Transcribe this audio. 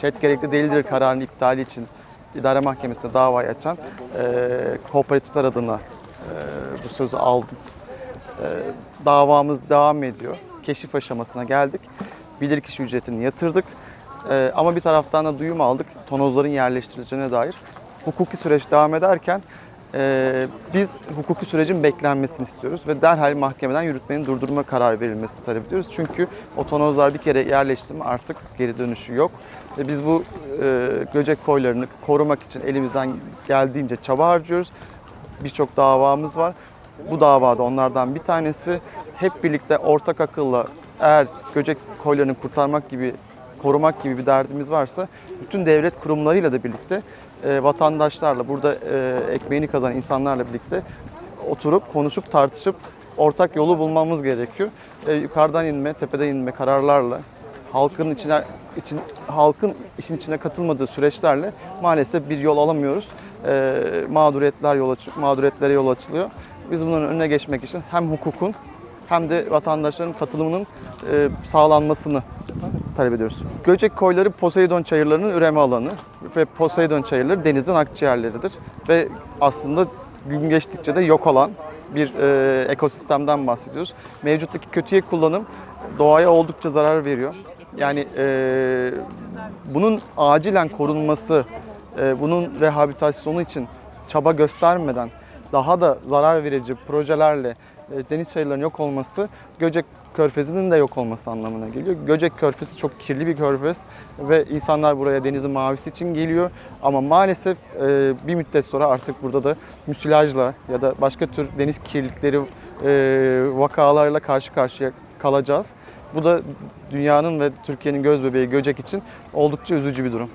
ÇED gerekli değildir kararının iptali için idare mahkemesine dava açan e, kooperatifler adına e, bu sözü aldım. E, davamız devam ediyor. Keşif aşamasına geldik. Bilirkişi ücretini yatırdık. E, ama bir taraftan da duyum aldık tonozların yerleştirileceğine dair. Hukuki süreç devam ederken e, biz hukuki sürecin beklenmesini istiyoruz ve derhal mahkemeden yürütmenin durdurma kararı verilmesini talep ediyoruz. Çünkü o tonozlar bir kere yerleşti mi artık geri dönüşü yok. Ve biz bu e, göcek koylarını korumak için elimizden geldiğince çaba harcıyoruz. Birçok davamız var. Bu davada onlardan bir tanesi hep birlikte ortak akılla eğer göcek koylarını kurtarmak gibi korumak gibi bir derdimiz varsa bütün devlet kurumlarıyla da birlikte e, vatandaşlarla burada e, ekmeğini kazanan insanlarla birlikte oturup konuşup tartışıp ortak yolu bulmamız gerekiyor. E, yukarıdan inme, tepeden inme kararlarla halkın içine için halkın işin içine katılmadığı süreçlerle maalesef bir yol alamıyoruz. E, mağduriyetler yol aç mağduriyetlere yol açılıyor. Biz bunların önüne geçmek için hem hukukun hem de vatandaşların katılımının e, sağlanmasını talep ediyoruz. Göcek koyları Poseidon çayırlarının üreme alanı ve Poseidon çayırları denizin akciğerleridir ve aslında gün geçtikçe de yok olan bir e, ekosistemden bahsediyoruz. Mevcuttaki kötüye kullanım doğaya oldukça zarar veriyor. Yani e, bunun acilen korunması, e, bunun rehabilitasyonu için çaba göstermeden daha da zarar verici projelerle deniz çayırlarının yok olması Göcek Körfezi'nin de yok olması anlamına geliyor. Göcek Körfezi çok kirli bir körfez ve insanlar buraya denizin mavisi için geliyor. Ama maalesef e, bir müddet sonra artık burada da müsilajla ya da başka tür deniz kirlilikleri e, vakalarla karşı karşıya kalacağız. Bu da dünyanın ve Türkiye'nin göz bebeği Göcek için oldukça üzücü bir durum.